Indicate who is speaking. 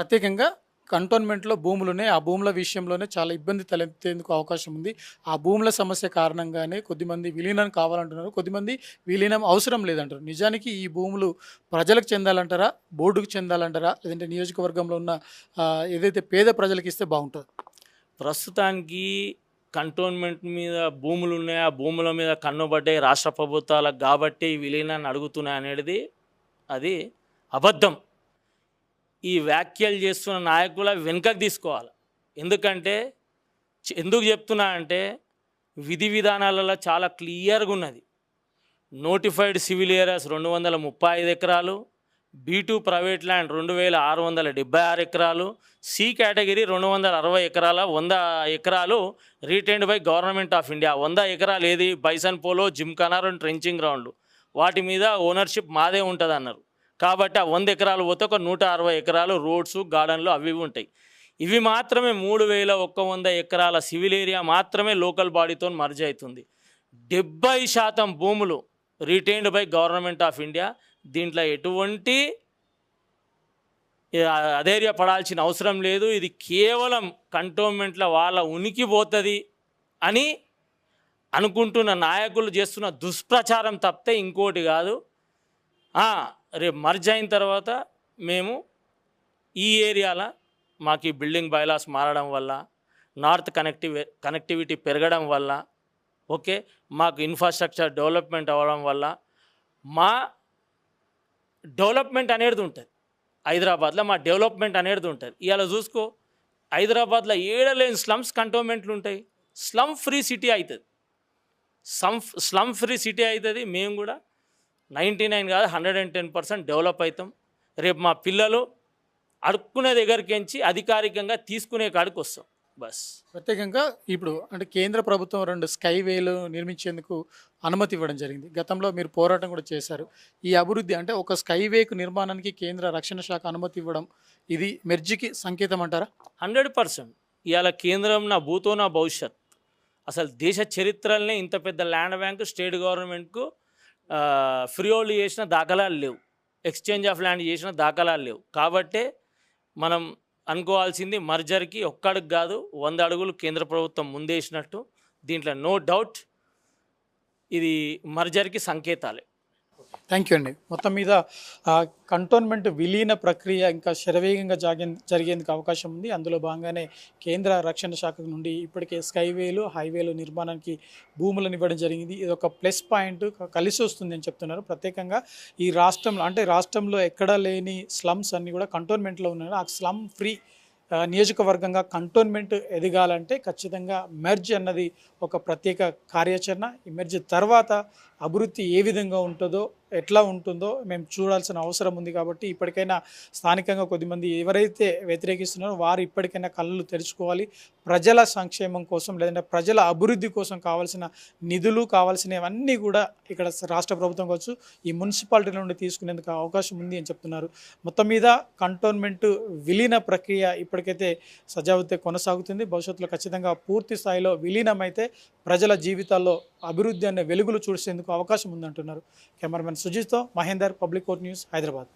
Speaker 1: ప్రత్యేకంగా కంటోన్మెంట్లో భూములు ఉన్నాయి ఆ భూముల విషయంలోనే చాలా ఇబ్బంది తలెత్తేందుకు అవకాశం ఉంది. ఆ భూముల సమస్య కారణంగానే కొద్దిమంది విలీనం కావాలంటున్నారు. కొద్దిమంది విలీనం అవసరం లేదంటారు. నిజానికి ఈ భూములు ప్రజలకు చెందాలంటారా? బోర్డుకు చెందాలంటారా? లేదంటే నియోజకవర్గంలో ఉన్న ఏదైతే పేద ప్రజలకు ఇస్తే బాగుంటుంది.
Speaker 2: ప్రస్తుతానికి కంటోన్మెంట్ మీద భూములు ఉన్నాయి ఆ భూముల మీద కన్నుబడ్డాయి రాష్ట్ర ప్రభుత్వాలకు కాబట్టి విలీనాన్ని అడుగుతున్నాయి అనేది అది అబద్ధం. ఈ వ్యాఖ్యలు చేస్తున్న నాయకుల వెనుకకు తీసుకోవాలి. ఎందుకంటే ఎందుకు చెప్తున్నా అంటే విధి విధానాలలో చాలా క్లియర్గా ఉన్నది. నోటిఫైడ్ సివిల్ ఏరియాస్ రెండు వందల ముప్పై ఐదు ఎకరాలు బీ టూ ప్రైవేట్ ల్యాండ్ రెండు వేల ఆరు వందల డెబ్బై ఆరు ఎకరాలు సి కేటగిరీ రెండు వందల అరవై ఎకరాల వంద ఎకరాలు retained by government of India. వంద ఎకరాలు ఏది? బైసన్ పోలో జిమ్ఖానా రెండు ట్రెంచింగ్ గ్రౌండ్లు. వాటి మీద ఓనర్షిప్ మాదే ఉంటుంది అన్నారు కాబట్టి ఆ వంద ఎకరాలు పోతే ఒక నూట అరవై ఎకరాలు రోడ్స్ గార్డెన్లు అవి ఉంటాయి. ఇవి మాత్రమే మూడు వేల ఒక్క వంద ఎకరాల సివిల్ ఏరియా మాత్రమే లోకల్ బాడీతో మర్జ్ అవుతుంది. డెబ్బై శాతం భూములు retained by government of India దీంట్లో ఎటువంటి అధైర్య పడాల్సిన అవసరం లేదు. ఇది కేవలం కంటోన్మెంట్ల వాళ్ళ ఉనికి పోతుంది అని అనుకుంటున్న నాయకులు చేస్తున్న దుష్ప్రచారం తప్పితే ఇంకోటి కాదు. రేపు మర్జ్ అయిన తర్వాత మేము ఈ ఏరియాలో మాకు ఈ బిల్డింగ్ బైలాస్ మారడం వల్ల నార్త్ కనెక్టివి కనెక్టివిటీ పెరగడం వల్ల ఓకే మాకు ఇన్ఫ్రాస్ట్రక్చర్ డెవలప్మెంట్ అవ్వడం వల్ల మా డెవలప్మెంట్ అనేది ఉంటుంది. హైదరాబాద్లో మా డెవలప్మెంట్ అనేది ఉంటుంది. ఇవాళ చూసుకో హైదరాబాద్లో ఏడలేని స్లమ్స్ కంటోన్మెంట్లు ఉంటాయి. స్లమ్ ఫ్రీ సిటీ అవుతుంది. సమ్ స్లమ్ ఫ్రీ సిటీ అవుతుంది. మేము కూడా నైంటీ నైన్ కాదు hundred and ten percent develop అవుతాం రేపు మా పిల్లలు అడుక్కునే దగ్గరికి ఎంచి అధికారికంగా తీసుకునే కాడికి వస్తాం. బస్.
Speaker 1: ప్రత్యేకంగా ఇప్పుడు అంటే కేంద్ర ప్రభుత్వం రెండు స్కైవేలు నిర్మించేందుకు అనుమతి ఇవ్వడం జరిగింది. గతంలో మీరు పోరాటం కూడా చేశారు. ఈ అభివృద్ధి అంటే ఒక స్కైవేకు నిర్మాణానికి కేంద్ర రక్షణ శాఖ అనుమతి ఇవ్వడం ఇది మెర్జికి సంకేతం అంటారా?
Speaker 2: Hundred percent. ఇవాళ కేంద్రం నా భూతో నా భవిష్యత్. అసలు దేశ చరిత్రలనే ఇంత పెద్ద ల్యాండ్ బ్యాంక్ స్టేట్ గవర్నమెంట్కు ఫ్రీఓల్డ్ చేసిన దాఖలాలు లేవు. ఎక్స్చేంజ్ ఆఫ్ ల్యాండ్ చేసిన దాఖలాలు లేవు. కాబట్టే మనం అనుకోవాల్సింది మర్జర్కి ఒక్కడికి కాదు వంద అడుగులు కేంద్ర ప్రభుత్వం ముందేసినట్టు. దీంట్లో నో డౌట్ ఇది మర్జర్కి సంకేతాలే.
Speaker 1: థ్యాంక్ యూ అండి మొత్తం మీద కంటోన్మెంట్ విలీన ప్రక్రియ ఇంకా శరవేగంగా జాగే జరిగేందుకు అవకాశం ఉంది. అందులో భాగంగానే కేంద్ర రక్షణ శాఖ నుండి ఇప్పటికే స్కైవేలు హైవేలు నిర్మాణానికి భూములను ఇవ్వడం జరిగింది. ఇది ఒక ప్లస్ పాయింట్ కలిసి వస్తుంది అని చెప్తున్నారు. ప్రత్యేకంగా ఈ రాష్ట్రంలో అంటే రాష్ట్రంలో ఎక్కడా లేని స్లమ్స్ అన్నీ కూడా కంటోన్మెంట్లో ఉన్నాయి ఆ స్లమ్ ఫ్రీ నియోజకవర్గంగా కంటోన్మెంట్ ఎదగాలంటే ఖచ్చితంగా మెర్జ్ అన్నది ఒక ప్రత్యేక కార్యాచరణ. ఈ మెర్జ్ తర్వాత అభివృద్ధి ఏ విధంగా ఉంటుందో ఎట్లా ఉంటుందో మేము చూడాల్సిన అవసరం ఉంది కాబట్టి ఇప్పటికైనా స్థానికంగా కొద్దిమంది ఎవరైతే వ్యతిరేకిస్తున్నారో వారు ఇప్పటికైనా కళ్ళు తెరుచుకోవాలి. ప్రజల సంక్షేమం కోసం లేదంటే ప్రజల అభివృద్ధి కోసం కావాల్సిన నిధులు కావాల్సినవన్నీ కూడా ఇక్కడ రాష్ట్ర ప్రభుత్వం కావచ్చు ఈ మున్సిపాలిటీ నుండి తీసుకునేందుకు అవకాశం ఉంది అని చెప్తున్నారు. మొత్తం మీద కంటోన్మెంట్ విలీన ప్రక్రియ ఇప్పటికైతే సజావుతే కొనసాగుతుంది. భవిష్యత్తులో ఖచ్చితంగా పూర్తి స్థాయిలో విలీనమైతే ప్రజల జీవితాల్లో అభివృద్ధి అనే వెలుగులు చూసేందుకు అవకాశం ఉందంటున్నారు cameraman సుజిత్తో Mahender public court news Hyderabad